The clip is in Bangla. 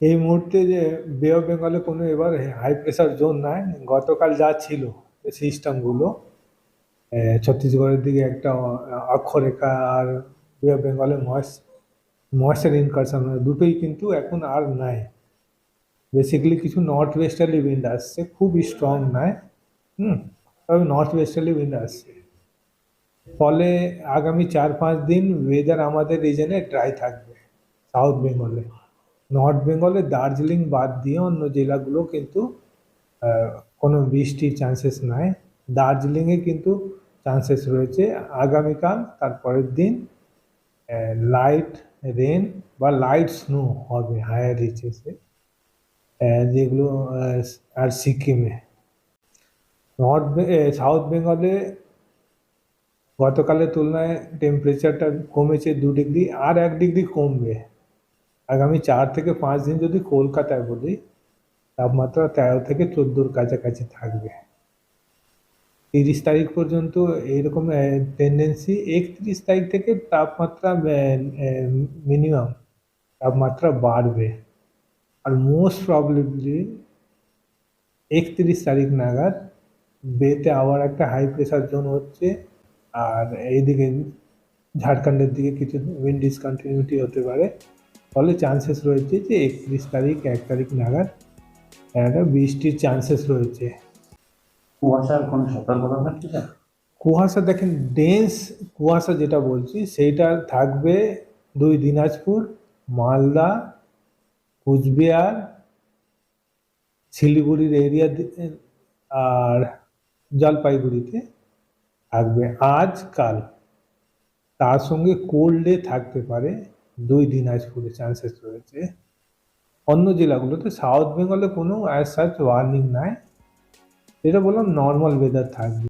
এই মুহূর্তে যে বে অফ বেঙ্গলে কোনো এবার হাই প্রেশার জোন নাই। গতকাল যা ছিল সিস্টেমগুলো ছত্তিশগড়ের দিকে একটা অক্ষরেখা আর বে অফ বেঙ্গলে ময়েস ময়েশ্চার ইনকারশন দুটোই কিন্তু এখন আর নাই। বেসিক্যালি কিছু নর্থ ওয়েস্টার্লি উইন্ড আসছে, খুব স্ট্রং নয় হুম, তবে নর্থ ওয়েস্টার্লি উইন্ড আসছে। ফলে আগামী চার পাঁচ দিন ওয়েদার আমাদের রিজনে ড্রাই থাকবে সাউথ বেঙ্গলে নর্থ বেঙ্গলে দার্জিলিং বাদ দিয়ে অন্য জেলাগুলো কিন্তু কোনো বৃষ্টির চান্সেস নাই। দার্জিলিংয়ে কিন্তু চান্সেস রয়েছে। আগামীকাল, তারপরের দিন লাইট রেন বা লাইট স্নো হবে হায়ার রিচেসে যেগুলো আর সিকিমে। নর্থ সাউথ বেঙ্গলে গতকালের তুলনায় টেম্পারেচারটা কমেছে দু ডিগ্রি আর এক ডিগ্রি কমবে। আগামী চার থেকে পাঁচ দিন যদি কলকাতায় বলি, তাপমাত্রা তেরো থেকে চোদ্দোর কাছাকাছি থাকবে। তিরিশ তারিখ পর্যন্ত এইরকম টেন্ডেন্সি একত্রিশ তারিখ থেকে তাপমাত্রা মিনিমাম তাপমাত্রা বাড়বে। আর মোস্ট প্রবলেবলি একত্রিশ তারিখ নাগাদ বেতে আবার একটা হাই প্রেশার জোন হচ্ছে, আর এইদিকে ঝাড়খণ্ডের দিকে কিছু উইন্ড ডিসকন্টিনিউটি হতে পারে। ফলে চান্সেস রয়েছে যে একত্রিশ তারিখ এক তারিখ নাগাদ একটা বৃষ্টির চান্সেস রয়েছে। কুয়াশার কোনো সতর্কতা থাকছে কুয়াশা দেখেন ডেন্স কুয়াশা যেটা বলছি সেইটা থাকবে দুই দিনাজপুর মালদা কুচবিহার শিলিগুড়ির এরিয়া আর জলপাইগুড়িতে থাকবে আজ কাল তার সঙ্গে কোল্ড থাকতে পারে। দুই দিন আজ দিনাজপুরে চান্সেস রয়েছে। অন্য জেলাগুলোতে সাউথ বেঙ্গলে কোনো অ্যাজ সাচ ওয়ার্নিং নাই। এটা বললাম নর্মাল ওয়েদার থাকবে।